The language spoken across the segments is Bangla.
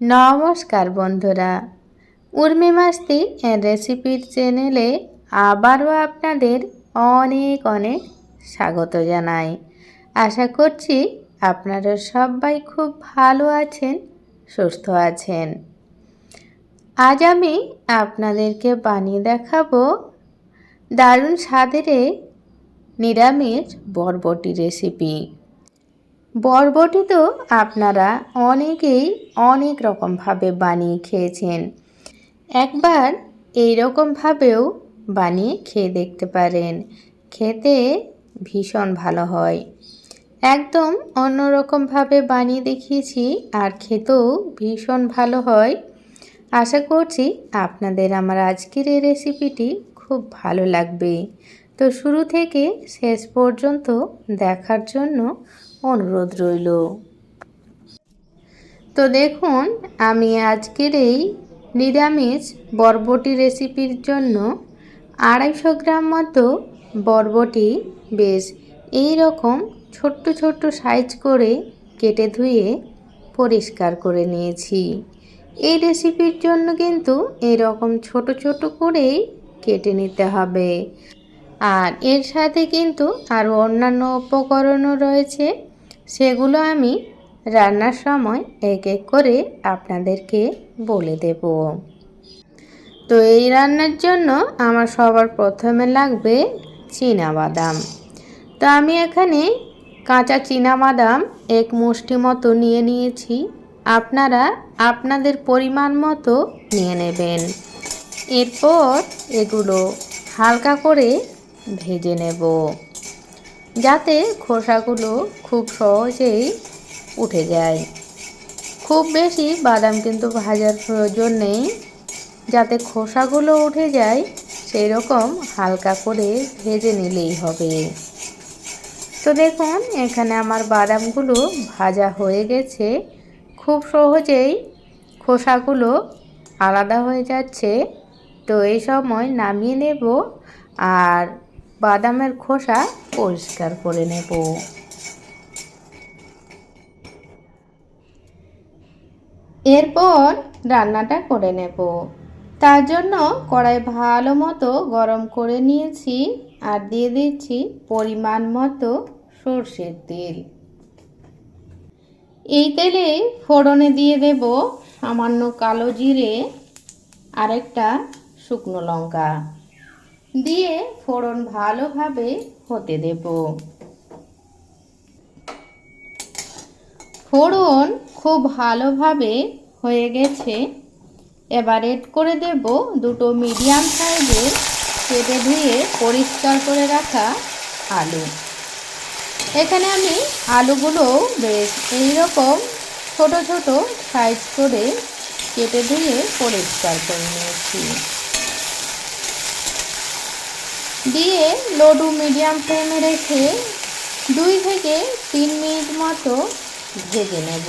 নমস্কার বন্ধুরা। উর্মি মাস্তি রেসিপির চ্যানেলে আবারও আপনাদের অনেক অনেক স্বাগত জানাই। আশা করছি আপনারা সবাই খুব ভালো আছেন, সুস্থ আছেন। আজ আমি আপনাদেরকে বানিয়ে দেখাবো দারুণ স্বাদের নিরামিষ বরবটি রেসিপি। বরবটি তো আপনারা অনেকেই অনেক রকমভাবে বানিয়ে খেয়েছেন। একবার এই রকমভাবেও বানিয়ে খেয়ে দেখতে পারেন। খেতে ভীষণ ভালো হয়। একদম অন্যরকমভাবে বানিয়ে দেখিয়েছি আর খেতেও ভীষণ ভালো হয়। আশা করছি আপনাদের আমার আজকের এই রেসিপিটি খুব ভালো লাগবে। তো শুরু থেকে শেষ পর্যন্ত দেখার জন্য অনুরোধ রইল। তো দেখুন, আমি আজকের এই নিরামিষ বরবটি রেসিপির জন্য আড়াইশো গ্রাম মতো বরবটি বেশ এই রকম ছোট্ট ছোট্ট সাইজ করে কেটে ধুয়ে পরিষ্কার করে নিয়েছি। এই রেসিপির জন্য কিন্তু এরকম ছোট ছোট করেই কেটে নিতে হবে। আর এর সাথে কিন্তু আরও অন্যান্য উপকরণও রয়েছে। সেগুলো আমি রান্নার সময় এক এক করে আপনাদেরকে বলে দেব। তো এই রান্নার জন্য আমার সবার প্রথমে লাগবে বাদাম তো আমি এখানে কাঁচা বাদাম এক মুষ্টি মতো নিয়ে নিয়েছি। আপনারা আপনাদের পরিমাণ মতো নিয়ে নেবেন। এরপর এগুলো হালকা করে ভেজে নেব। যাতে খোসাগুলো খুব সহজেই উঠে যায়। খুব বেশি বাদাম কিন্তু ভাজার প্রয়োজন নেই। যাতে খোসাগুলো উঠে যায় সেই রকম হালকা করে ভেজে নিলেই হবে। তো দেখুন, এখানে আমার বাদামগুলো ভাজা হয়ে গেছে। খুব সহজেই খোসাগুলো আলাদা হয়ে যাচ্ছে। তো এই সময় নামিয়ে নেব। আর বাদামের খোসা পরিষ্কার করে নেব। এরপর রান্নাটা করে নেব। তার জন্য কড়াই ভালো মতো গরম করে নিয়েছি আর দিয়ে দিচ্ছি পরিমাণ মতো সর্ষের তেল। এই তেলে ফোড়নে দিয়ে দেব সামান্য কালো জিরে আরেকটা শুকনো লঙ্কা। দিয়ে ফোড়ন ভালোভাবে হতে দেব। ফোড়ন খুব ভালোভাবে হয়ে গেছে। এবার এড করে দেব দুটো মিডিয়াম সাইজের কেটে ধুয়ে পরিষ্কার করে রাখা আলু। এখানে আমি আলুগুলো বেশ এইরকম ছোট ছোট সাইজ করে কেটে ধুয়ে পরিষ্কার করে নিয়েছি। দিয়ে লডু মিডিয়াম ফ্লেমে রেখে দুই থেকে তিন মিনিট মতো ভেজে নেব।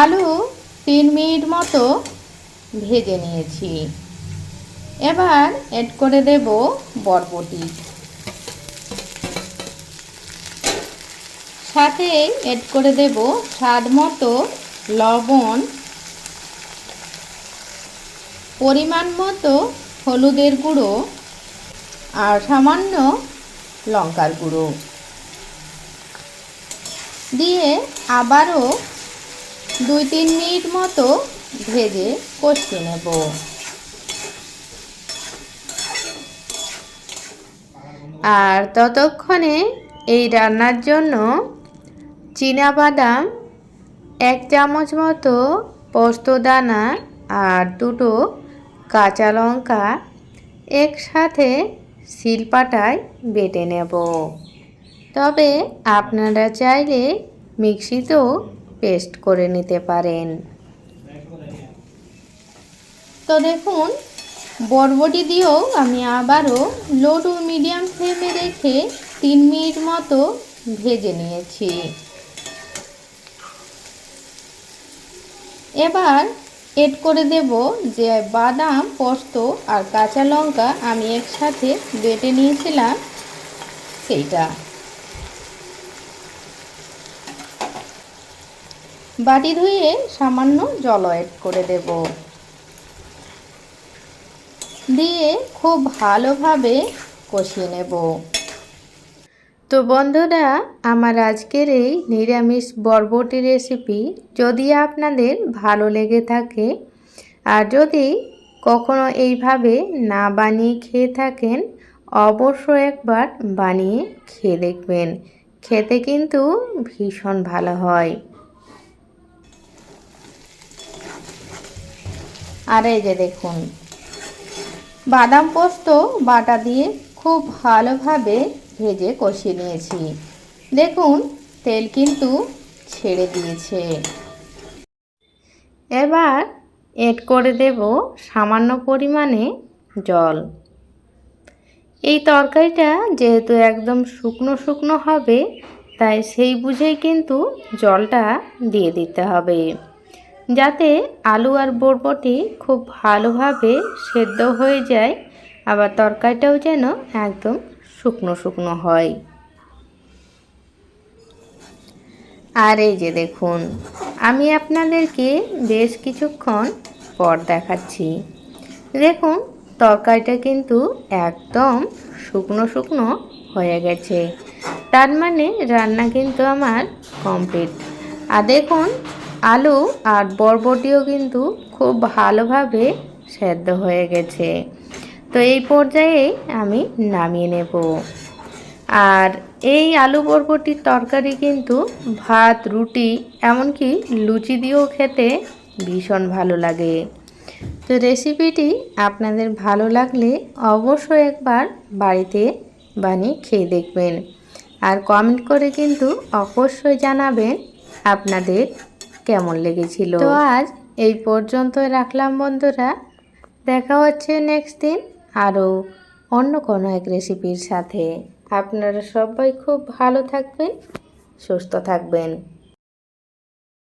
আলু তিন মিনিট মতো ভেজে নিয়েছি। এবার এড করে দেব বরবটি। সাথে এড করে দেব স্বাদ মতো লবণ পরিমাণ মতো হলুদের গুঁড়ো আর সামান্য লঙ্কার গুঁড়ো। দিয়ে আবারও দুই তিন মিনিট মতো ভেজে কষিয়ে নেব। আর ততক্ষণে এই রান্নার জন্য বাদাম এক চামচ মতো পোস্তদানা আর দুটো কাঁচা লঙ্কা একসাথে শিলপাটায় বেটে নেব। তবে আপনারা চাইলে মিক্সিতেও পেস্ট করে নিতে পারেন। তো দেখুন, বরবটি দিয়েও আমি আবারও লো টু মিডিয়াম ফ্লেমে রেখে তিন মিনিট মতো ভেজে নিয়েছি। এবার এড করে দেব যে বাদাম, পোস্ত আর কাঁচা লঙ্কা আমি একসাথে বেটে নিয়েছিলাম সেইটা। বাটি ধুয়ে সামান্য জল অ্যাড করে দেব। দিয়ে খুব ভালোভাবে কষিয়ে নেব। তো বন্ধুরা, আমার আজকের এই নিরামিষ বরবটি রেসিপি যদি আপনাদের ভালো লেগে থাকে আর যদি কখনো এইভাবে না বানিয়ে খেয়ে থাকেন, অবশ্যই একবার বানিয়ে খেয়ে দেখবেন। খেতে কিন্তু ভীষণ ভালো হয়। আর এই যে দেখুন, বাদাম পোস্ত বাটা দিয়ে খুব ভালোভাবে ভেজে কষিয়ে নিয়েছি। দেখুন, তেল কিন্তু ছেড়ে দিয়েছে। এবার এড করে দেব সামান্য পরিমাণে জল। এই তরকারিটা যেহেতু একদম শুকনো শুকনো হবে, তাই সেই বুঝেই কিন্তু জলটা দিয়ে দিতে হবে। যাতে আলু আর বরবটি খুব ভালোভাবে সেদ্ধ হয়ে যায়, আবার তরকারিটাও যেন একদম শুকনো শুকনো হয়। আর এই যে দেখুন, আমি আপনাদেরকে বেশ কিছুক্ষণ পর দেখাচ্ছি। দেখুন, তরকারিটা কিন্তু একদম শুকনো শুকনো হয়ে গেছে। তার মানে রান্না কিন্তু আমার কমপ্লিট। আর দেখুন, আলু আর বরবটিও কিন্তু খুব ভালোভাবে সেদ্ধ হয়ে গেছে। তো এই পর্যায়ে আমি নামিয়ে নেব। আর এই আলু বরবটির তরকারি কিন্তু ভাত রুটি এমনকি লুচি দিয়েও খেতে ভীষণ ভালো লাগে। তো রেসিপিটি আপনাদের ভালো লাগলে অবশ্যই একবার বাড়িতে বানিয়ে খেয়ে দেখবেন। আর কমেন্ট করে কিন্তু অবশ্যই জানাবেন আপনাদের কেমন লেগেছিল। তো আজ এই পর্যন্ত রাখলাম বন্ধুরা। দেখা হচ্ছে নেক্সট দিন। আরও অন্য কোনো এক রেসিপির সাথে। আপনারা সবাই খুব ভালো থাকবেন সুস্থ থাকবেন।